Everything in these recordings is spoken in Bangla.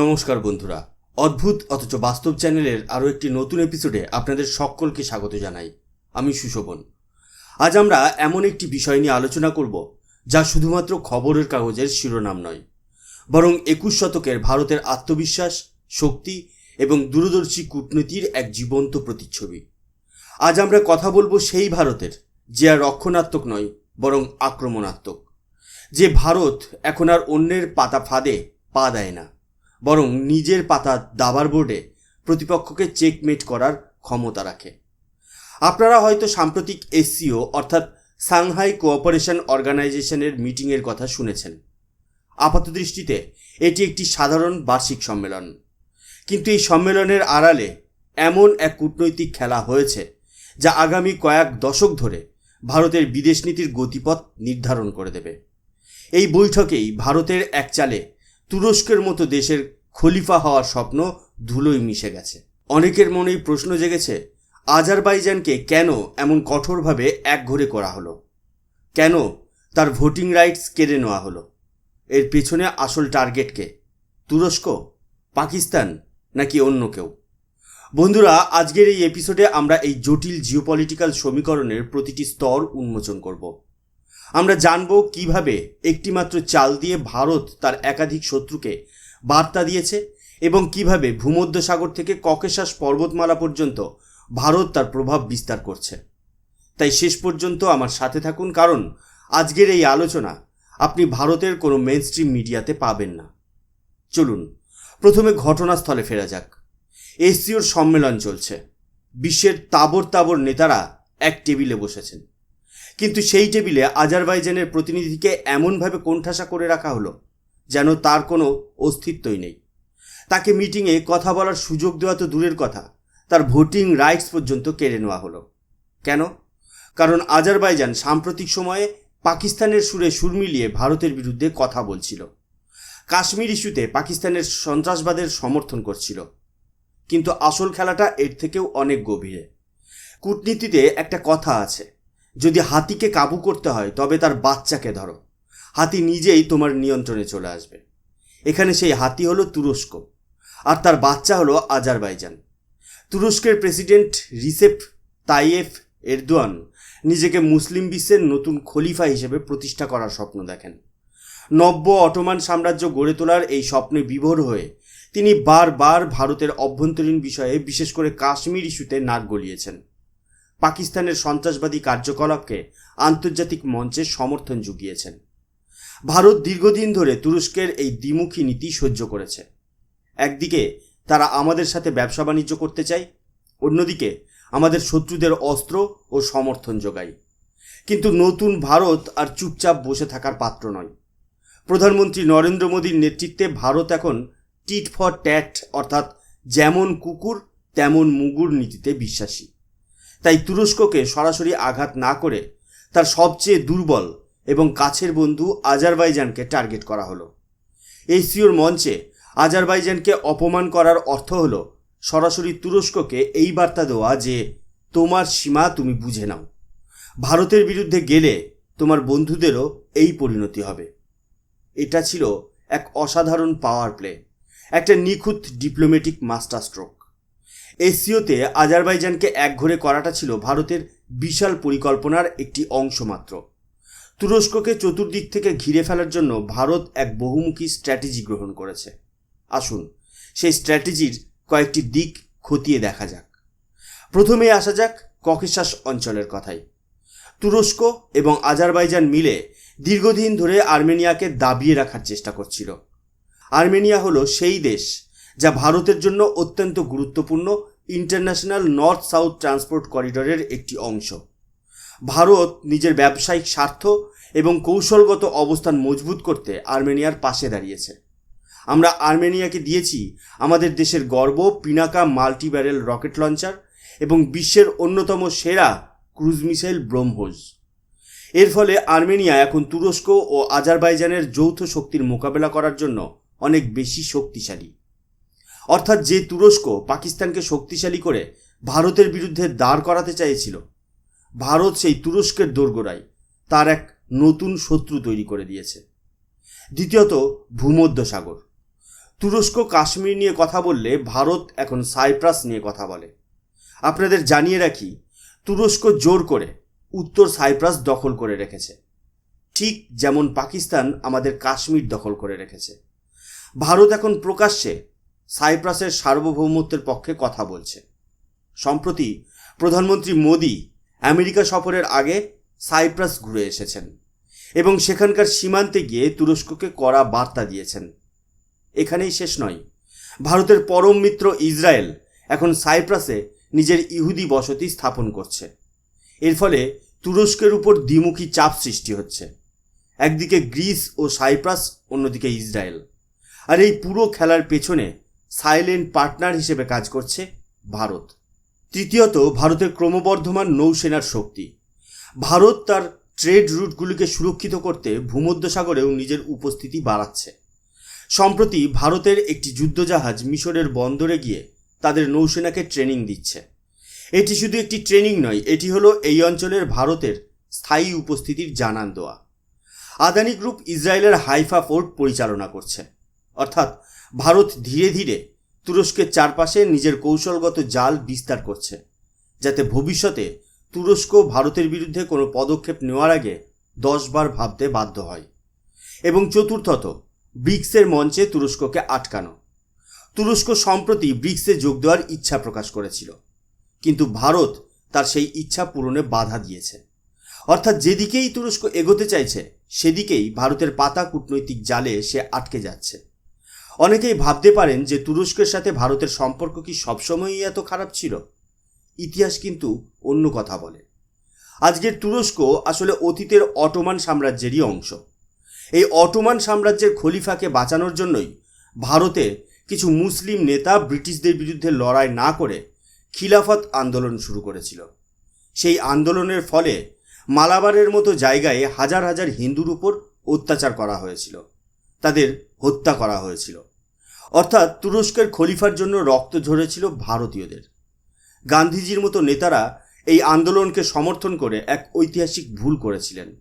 নমস্কার বন্ধুরা। অদ্ভুত অথচ বাস্তব চ্যানেলের আরও একটি নতুন এপিসোডে আপনাদের সকলকে স্বাগত জানাই। আমি সুশোভন। আজ আমরা এমন একটি বিষয় নিয়ে আলোচনা করব, যা শুধুমাত্র খবরের কাগজের শিরোনাম নয়, বরং একুশ শতকের ভারতের আত্মবিশ্বাস, শক্তি এবং দূরদর্শী কূটনীতির এক জীবন্ত প্রতিচ্ছবি। আজ আমরা কথা বলব সেই ভারতের, যে আর রক্ষণাত্মক নয়, বরং আক্রমণাত্মক, যে ভারত এখন আর অন্যের পাতা ফাঁদে পা দেয় না। বরং নিজের পাতা দাবার বোর্ডে প্রতিপক্ষকে চেকমেট করার ক্ষমতা রাখে। আপনারা হয়তো সাম্প্রতিক এসসিও অর্থাৎ সাংহাই কোঅপারেশন অর্গানাইজেশনের মিটিংয়ের কথা শুনেছেন। আপাতদৃষ্টিতে এটি একটি সাধারণ বার্ষিক সম্মেলন। কিন্তু এই সম্মেলনের আড়ালে এমন এক কূটনৈতিক খেলা হয়েছে যা আগামী কয়েক দশক ধরে ভারতের বিদেশ নীতির গতিপথ নির্ধারণ করে দেবে। এই বৈঠকেই ভারতের এক চালে তুরস্কের মতো দেশের খলিফা হওয়ার স্বপ্ন ধুলোয় মিশে গেছে। অনেকের মনেই প্রশ্ন জেগেছে, আজারবাইজানকে কেন এমন কঠোরভাবে একঘরে করা হলো? কেন তার ভোটিং রাইটস কেড়ে নেওয়া হলো? এর পেছনে আসল টার্গেটকে তুরস্ক, পাকিস্তান নাকি অন্য কেউ? বন্ধুরা, আজকের এই এপিসোডে আমরা এই জটিল জিওপলিটিক্যাল সমীকরণের প্রতিটি স্তর উন্মোচন করব। আমরা জানব কীভাবে একটিমাত্র চাল দিয়ে ভারত তার একাধিক শত্রুকে বার্তা দিয়েছে এবং কীভাবে ভূমধ্যসাগর থেকে ককেশাস পর্বতমালা পর্যন্ত ভারত তার প্রভাব বিস্তার করছে। তাই শেষ পর্যন্ত আমার সাথে থাকুন, কারণ আজকের এই আলোচনা আপনি ভারতের কোনো মেনস্ট্রিম মিডিয়াতে পাবেন না। চলুন, প্রথমে ঘটনাস্থলে ফেরা যাক। এসসিওর সম্মেলন চলছে। বিশ্বের তাবর তাবর নেতারা এক টেবিলে বসেছেন। কিন্তু সেই টেবিলে আজারবাইজানের প্রতিনিধিকে এমনভাবে কোণঠাসা করে রাখা হলো যেন তার কোনো অস্তিত্বই নেই। তাকে মিটিংয়ে কথা বলার সুযোগ দেওয়া তো দূরের কথা, তার ভোটিং রাইটস পর্যন্ত কেড়ে নেওয়া হলো। কেন? কারণ আজারবাইজান সাম্প্রতিক সময়ে পাকিস্তানের সুরে সুর মিলিয়ে ভারতের বিরুদ্ধে কথা বলছিল। কাশ্মীর ইস্যুতে পাকিস্তানের সন্ত্রাসবাদের সমর্থন করছিল। কিন্তু আসল খেলাটা এর থেকেও অনেক গভীরে। কূটনীতিতে একটা কথা আছে যদি হাতিকে কাবু করতে হয়, তবে তার বাচ্চাকে ধরো। হাতি নিজেই তোমার নিয়ন্ত্রণে চলে আসবে। এখানে সেই হাতি হলো তুরস্ক, আর তার বাচ্চা হলো আজারবাইজান। তুরস্কের প্রেসিডেন্ট রিসেপ তাইয়েফ এরদোয়ান নিজেকে মুসলিম বিশ্বের নতুন খলিফা হিসেবে প্রতিষ্ঠা করার স্বপ্ন দেখেন। নব্য অটোমান সাম্রাজ্য গড়ে তোলার এই স্বপ্নে বিভোর হয়ে তিনি বারবার ভারতের অভ্যন্তরীণ বিষয়ে বিশেষ করে কাশ্মীর ইস্যুতে নাক গলিয়েছেন। পাকিস্তানের সন্ত্রাসবাদী কার্যকলাপকে আন্তর্জাতিক মঞ্চে সমর্থন জুগিয়েছেন। ভারত দীর্ঘদিন ধরে তুরস্কের এই দ্বিমুখী নীতি সহ্য করেছে। একদিকে তারা আমাদের সাথে ব্যবসা বাণিজ্য করতে চায়, অন্যদিকে আমাদের শত্রুদের অস্ত্র ও সমর্থন যোগায়। কিন্তু নতুন ভারত আর চুপচাপ বসে থাকার পাত্র নয়। প্রধানমন্ত্রী নরেন্দ্র মোদীর নেতৃত্বে ভারত এখন টিট ফর ট্যাট অর্থাৎ যেমন কুকুর, তেমন মুগুর নীতিতে বিশ্বাসী। তাই তুরস্ককে সরাসরি আঘাত না করে তার সবচেয়ে দুর্বল এবং কাছের বন্ধু আজারবাইজানকে টার্গেট করা হলো। এসিওর মঞ্চে আজারবাইজানকে অপমান করার অর্থ হলো সরাসরি তুরস্ককে এই বার্তা দেওয়া যে, তোমার সীমা তুমি বুঝে নাও। ভারতের বিরুদ্ধে গেলে তোমার বন্ধুদেরও এই পরিণতি হবে। এটা ছিল এক অসাধারণ পাওয়ার প্লে একটা নিখুঁত ডিপ্লোম্যাটিক মাস্টার স্ট্রোক এসিওতে আজারবাইজানকে একঘরে করাটা ছিল ভারতের বিশাল পরিকল্পনার একটি অংশ মাত্র তুরস্ককে চতুর্দিক থেকে ঘিরে ফেলার জন্য ভারত এক বহুমুখী স্ট্র্যাটেজি গ্রহণ করেছে। আসুন সেই স্ট্র্যাটেজির কয়েকটি দিক খতিয়ে দেখা যাক। প্রথমে আসা যাক ককেশাস অঞ্চলের কথাই। তুরস্ক এবং আজারবাইজান মিলে দীর্ঘদিন ধরে আর্মেনিয়াকে দাবিয়ে রাখার চেষ্টা করছিল। আর্মেনিয়া হলো সেই দেশ যা ভারতের জন্য অত্যন্ত গুরুত্বপূর্ণ ইন্টারন্যাশনাল নর্থ সাউথ ট্রান্সপোর্ট করিডোরের একটি অংশ। ভারত নিজের ব্যবসায়িক স্বার্থ এবং কৌশলগত অবস্থান মজবুত করতে আর্মেনিয়ার পাশে দাঁড়িয়েছে। আমরা আর্মেনিয়াকে দিয়েছি আমাদের দেশের গর্ব, Pinaka multi barrel rocket launcher এবং বিশ্বের অন্যতম সেরা ক্রুজ মিসাইল ব্রহ্মোজ এর ফলে আর্মেনিয়া এখন তুরস্ক ও আজারবাইজানের যৌথ শক্তির মোকাবেলা করার জন্য অনেক বেশি শক্তিশালী। অর্থাৎ যে তুরস্ক পাকিস্তানকে শক্তিশালী করে ভারতের বিরুদ্ধে দাঁড় করাতে চাইছিল, ভারত সেই তুরস্কের দোরগোড়ায় তার এক নতুন শত্রু তৈরি করে দিয়েছে। দ্বিতীয়ত, ভূমধ্যসাগর। তুরস্ক কাশ্মীর নিয়ে কথা বললে ভারত এখন সাইপ্রাস নিয়ে কথা বলে। আপনাদের জানিয়ে রাখি, তুরস্ক জোর করে উত্তর সাইপ্রাস দখল করে রেখেছে। ঠিক যেমন পাকিস্তান আমাদের কাশ্মীর দখল করে রেখেছে। ভারত এখন প্রকাশ্যে সাইপ্রাসের সার্বভৌমত্বের পক্ষে কথা বলছে। সম্প্রতি প্রধানমন্ত্রী মোদি আমেরিকা সফরের আগে সাইপ্রাস ঘুরে এসেছেন এবং সেখানকার সীমান্তে গিয়ে তুরস্ককে কড়া বার্তা দিয়েছেন। এখানেই শেষ নয়। ভারতের পরম মিত্র ইসরায়েল এখন সাইপ্রাসে নিজের ইহুদি বসতি স্থাপন করছে। এর ফলে তুরস্কের উপর দ্বিমুখী চাপ সৃষ্টি হচ্ছে। একদিকে গ্রিস ও সাইপ্রাস, অন্যদিকে ইসরায়েল। আর এই পুরো খেলার পেছনে সাইলেন্ট পার্টনার হিসেবে কাজ করছে ভারত। তৃতীয়ত, ভারতের ক্রমবর্ধমান নৌসেনার শক্তি। ভারত তার ট্রেড রুটগুলিকে সুরক্ষিত করতে ভূমধ্যসাগরেও নিজের উপস্থিতি বাড়াচ্ছে। সম্প্রতি ভারতের একটি যুদ্ধজাহাজ মিশরের বন্দরে গিয়ে তাদের নৌসেনাকে ট্রেনিং দিচ্ছে। এটি শুধু একটি ট্রেনিং নয়, এটি হলো এই অঞ্চলের ভারতের স্থায়ী উপস্থিতির জানান দেওয়া। আদানি গ্রুপ ইসরায়েলের হাইফা ফোর্ট পরিচালনা করছে। অর্থাৎ ভারত ধীরে ধীরে তুরস্কের চারপাশে নিজের কৌশলগত জাল বিস্তার করছে, যাতে ভবিষ্যতে তুরস্ক ভারতের বিরুদ্ধে কোনো পদক্ষেপ নেওয়ার আগে দশবার ভাবতে বাধ্য হয়। এবং চতুর্থত, ব্রিক্সের মঞ্চে তুরস্ককে আটকানো। তুরস্ক সম্প্রতি ব্রিক্সে যোগ দেওয়ার ইচ্ছা প্রকাশ করেছিল, কিন্তু ভারত তার সেই ইচ্ছা পূরণে বাধা দিয়েছে। অর্থাৎ যেদিকেই তুরস্ক এগোতে চাইছে, সেদিকেই ভারতের পাতা কূটনৈতিক জালে সে আটকে যাচ্ছে। অনেকেই ভাবতে পারেন যে তুরস্কের সাথে ভারতের সম্পর্ক কি সবসময়ই এত খারাপ ছিল? ইতিহাস কিন্তু অন্য কথা বলে। আজকের তুরস্ক আসলে অতীতের অটোমান সাম্রাজ্যেরই অংশ। এই অটোমান সাম্রাজ্যের খলিফাকে বাঁচানোর জন্যই ভারতে কিছু মুসলিম নেতা ব্রিটিশদের বিরুদ্ধে লড়াই না করে খিলাফত আন্দোলন শুরু করেছিল। সেই আন্দোলনের ফলে মালাবারের মতো জায়গায় হাজার হাজার হিন্দুর উপর অত্যাচার করা হয়েছিল। তাদের হত্যা করা হয়েছিল। অর্থাৎ তুরস্কের খলিফার জন্য রক্ত ঝরেছিল ভারতীয়দের। গান্ধীজির মতো নেতারা এই আন্দোলনকে সমর্থন করে এক ঐতিহাসিক ভুল করেছিলেন।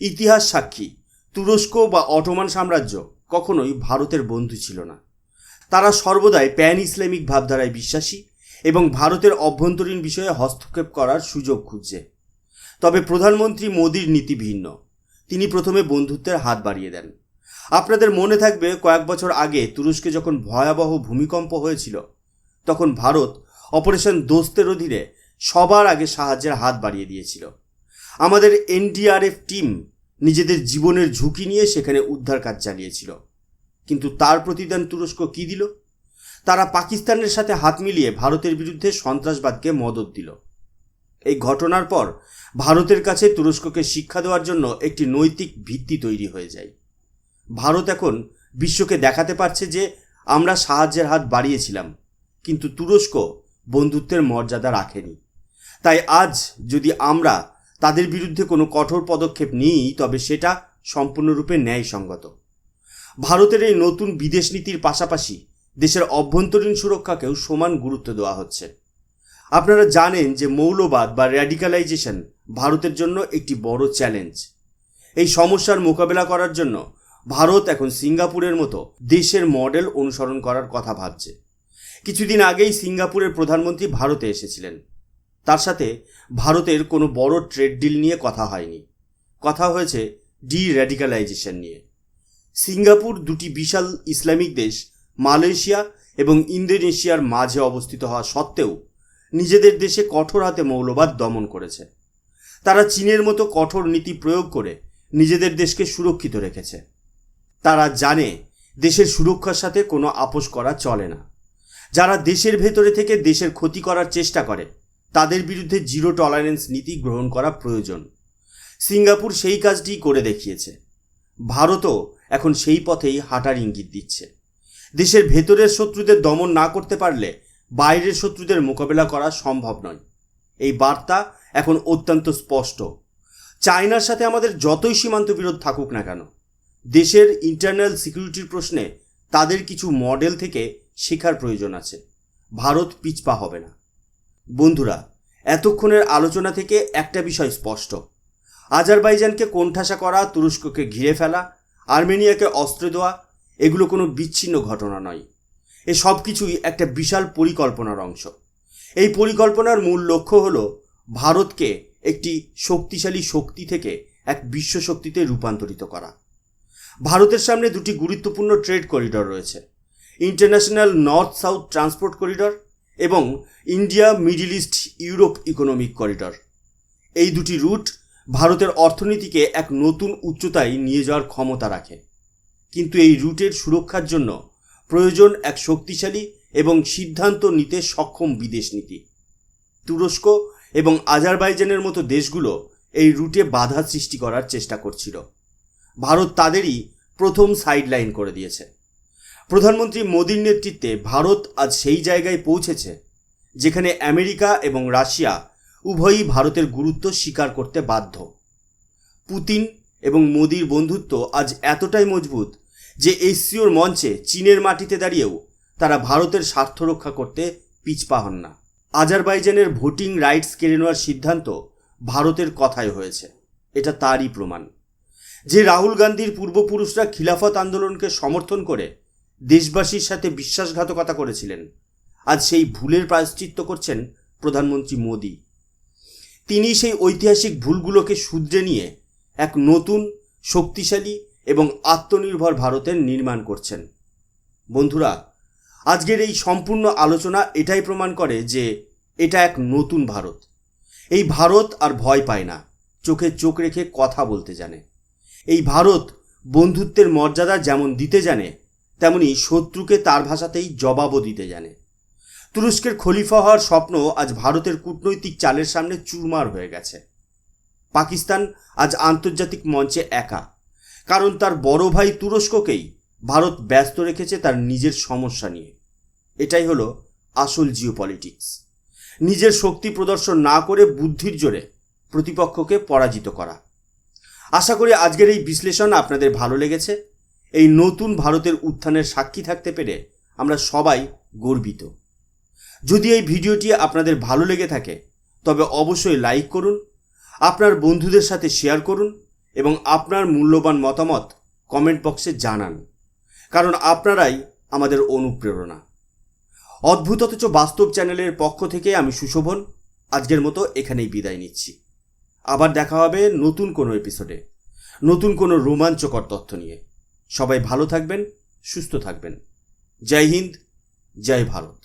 ইতিহাস সাক্ষী, তুরস্ক বা অটোমান সাম্রাজ্য কখনোই ভারতের বন্ধু ছিল না। তারা সর্বদাই প্যান ইসলামিক ভাবধারায় বিশ্বাসী এবং ভারতের অভ্যন্তরীণ বিষয়ে হস্তক্ষেপ করার সুযোগ খুঁজছে। তবে প্রধানমন্ত্রী মোদীর নীতি ভিন্ন। তিনি প্রথমে বন্ধুত্বের হাত বাড়িয়ে দেন। আপনাদের মনে থাকবে কয়েক বছর আগে তুরস্কে যখন ভয়াবহ ভূমিকম্প হয়েছিল, তখন ভারত অপারেশন দোস্তের অধীনে সবার আগে সাহায্যের হাত বাড়িয়ে দিয়েছিল। আমাদের এনডিআরএফ টিম নিজেদের জীবনের ঝুঁকি নিয়ে সেখানে উদ্ধার কাজ চালিয়েছিল। কিন্তু তার প্রতিদান তুরস্ক কি দিল? তারা পাকিস্তানের সাথে হাত মিলিয়ে ভারতের বিরুদ্ধে সন্ত্রাসবাদকে মদত দিল। এই ঘটনার পর ভারতের কাছে তুরস্ককে শিক্ষা দেওয়ার জন্য একটি নৈতিক ভিত্তি তৈরি হয়ে যায়। ভারত এখন বিশ্বকে দেখাতে পারছে যে আমরা সাহায্যের হাত বাড়িয়েছিলাম, কিন্তু তুরস্ক বন্ধুত্বের মর্যাদা রাখেনি। তাই আজ যদি আমরা তাদের বিরুদ্ধে কোনো কঠোর পদক্ষেপ নিই, তবে সেটা সম্পূর্ণরূপে ন্যায়সঙ্গত। ভারতের এই নতুন বিদেশ নীতির পাশাপাশি দেশের অভ্যন্তরীণ সুরক্ষাকেও সমান গুরুত্ব দেওয়া হচ্ছে। আপনারা জানেন যে মৌলবাদ বা র্যাডিকালাইজেশন ভারতের জন্য একটি বড় চ্যালেঞ্জ। এই সমস্যার মোকাবেলা করার জন্য ভারত এখন সিঙ্গাপুরের মতো দেশের মডেল অনুসরণ করার কথা ভাবছে। কিছুদিন আগেই সিঙ্গাপুরের প্রধানমন্ত্রী ভারতে এসেছিলেন। তার সাথে ভারতের কোনো বড় ট্রেড ডিল নিয়ে কথা হয়নি। কথা হয়েছে ডি র্যাডিকালাইজেশন নিয়ে। সিঙ্গাপুর দুটি বিশাল ইসলামিক দেশ, মালয়েশিয়া এবং ইন্দোনেশিয়ার মাঝে অবস্থিত হওয়া সত্ত্বেও নিজেদের দেশে কঠোর হাতে মৌলবাদ দমন করেছে। তারা চীনের মতো কঠোর নীতি প্রয়োগ করে নিজেদের দেশকে সুরক্ষিত রেখেছে। তারা জানে দেশের সুরক্ষার সাথে কোনো আপোষ করা চলে না। যারা দেশের ভেতরে থেকে দেশের ক্ষতি করার চেষ্টা করে, তাদের বিরুদ্ধে জিরো টলারেন্স নীতি গ্রহণ করা প্রয়োজন। সিঙ্গাপুর সেই কাজটি করে দেখিয়েছে। ভারতও এখন সেই পথেই হাঁটার ইঙ্গিত দিচ্ছে। দেশের ভেতরের শত্রুদের দমন না করতে পারলে বাইরের শত্রুদের মোকাবেলা করা সম্ভব নয়। এই বার্তা এখন অত্যন্ত স্পষ্ট। চায়নার সাথে আমাদের যতই সীমান্ত বিরোধ থাকুক না কেন দেশের ইন্টারনাল সিকিউরিটির প্রশ্নে তাদের কিছু মডেল থেকে শেখার প্রয়োজন আছে। ভারত পিছপা হবে না। বন্ধুরা, এতক্ষণের আলোচনা থেকে একটা বিষয় স্পষ্ট। আজারবাইজানকে কোণঠাসা করা, তুরস্ককে ঘিরে ফেলা, আর্মেনিয়াকে অস্ত্র দেওয়া, এগুলো কোনো বিচ্ছিন্ন ঘটনা নয়। এ সব কিছুই একটা বিশাল পরিকল্পনার অংশ। এই পরিকল্পনার মূল লক্ষ্য হল ভারতকে একটি শক্তিশালী শক্তি থেকে এক বিশ্ব শক্তিতে রূপান্তরিত করা। ভারতের সামনে দুটি গুরুত্বপূর্ণ ট্রেড করিডর রয়েছে। International north south transport corridor এবং India, Middle East, Europe economic corridor. এই দুটি রুট ভারতের অর্থনীতিকে এক নতুন উচ্চতায় নিয়ে যাওয়ার ক্ষমতা রাখে। কিন্তু এই রুটের সুরক্ষার জন্য প্রয়োজন এক শক্তিশালী এবং সিদ্ধান্ত নিতে সক্ষম বিদেশ নীতি। তুরস্ক এবং আজারবাইজানের মতো দেশগুলো এই রুটে বাধা সৃষ্টি করার চেষ্টা করছিল। ভারত তাদেরই প্রথম সাইডলাইন করে দিয়েছে। প্রধানমন্ত্রী মোদীর নেতৃত্বে ভারত আজ সেই জায়গায় পৌঁছেছে, যেখানে আমেরিকা এবং রাশিয়া উভয়ই ভারতের গুরুত্ব স্বীকার করতে বাধ্য। পুতিন এবং মোদির বন্ধুত্ব আজ এতটাই মজবুত যে এসসিওর মঞ্চে চীনের মাটিতে দাঁড়িয়েও তারা ভারতের স্বার্থ রক্ষা করতে পিছপা হন না। আজারবাইজানের ভোটিং রাইটস কেড়ে নেওয়ার সিদ্ধান্ত ভারতের কথায় হয়েছে, এটা তারই প্রমাণ। যে রাহুল গান্ধীর পূর্বপুরুষরা খিলাফত আন্দোলনকে সমর্থন করে দেশবাসীর সাথে বিশ্বাসঘাতকতা করেছিলেন। আজ সেই ভুলের প্রায়শ্চিত্ত করছেন প্রধানমন্ত্রী মোদী। তিনি সেই ঐতিহাসিক ভুলগুলোকে শুধরে নিয়ে এক নতুন, শক্তিশালী এবং আত্মনির্ভর ভারতের নির্মাণ করছেন। বন্ধুরা, আজকের এই সম্পূর্ণ আলোচনা এটাই প্রমাণ করে যে এটা এক নতুন ভারত। এই ভারত আর ভয় পায় না, চোখে চোখ রেখে কথা বলতে জানে। এই ভারত বন্ধুত্বের মর্যাদা যেমন দিতে জানে, তেমনি শত্রুকে তার ভাষাতেই জবাবও দিতে জানে। তুরস্কের খলিফা হওয়ার স্বপ্ন আজ ভারতের কূটনৈতিক চালের সামনে চুরমার হয়ে গেছে। পাকিস্তান আজ আন্তর্জাতিক মঞ্চে একা, কারণ তার বড় ভাই তুরস্ককেই ভারত ব্যস্ত রেখেছে তার নিজের সমস্যা নিয়ে। এটাই হলো আসল জিও পলিটিক্স নিজের শক্তি প্রদর্শন না করে বুদ্ধির জোরে প্রতিপক্ষকে পরাজিত করা। আশা করি আজকের এই বিশ্লেষণ আপনাদের ভালো লেগেছে। এই নতুন ভারতের উত্থানের সাক্ষী থাকতে পেরে আমরা সবাই গর্বিত। যদি এই ভিডিওটি আপনাদের ভালো লেগে থাকে, তবে অবশ্যই লাইক করুন, আপনার বন্ধুদের সাথে শেয়ার করুন এবং আপনার মূল্যবান মতামত কমেন্ট বক্সে জানান, কারণ আপনারাই আমাদের অনুপ্রেরণা। অদ্ভুত অথচ বাস্তব চ্যানেলের পক্ষ থেকে আমি সুশোভন, আজকের মতো এখানেই বিদায় নিচ্ছি। আবার দেখা হবে নতুন কোনো এপিসোডে নতুন কোনো রোমাঞ্চকর তথ্য নিয়ে। সবাই ভালো থাকবেন, সুস্থ থাকবেন। জয় হিন্দ, জয় ভারত।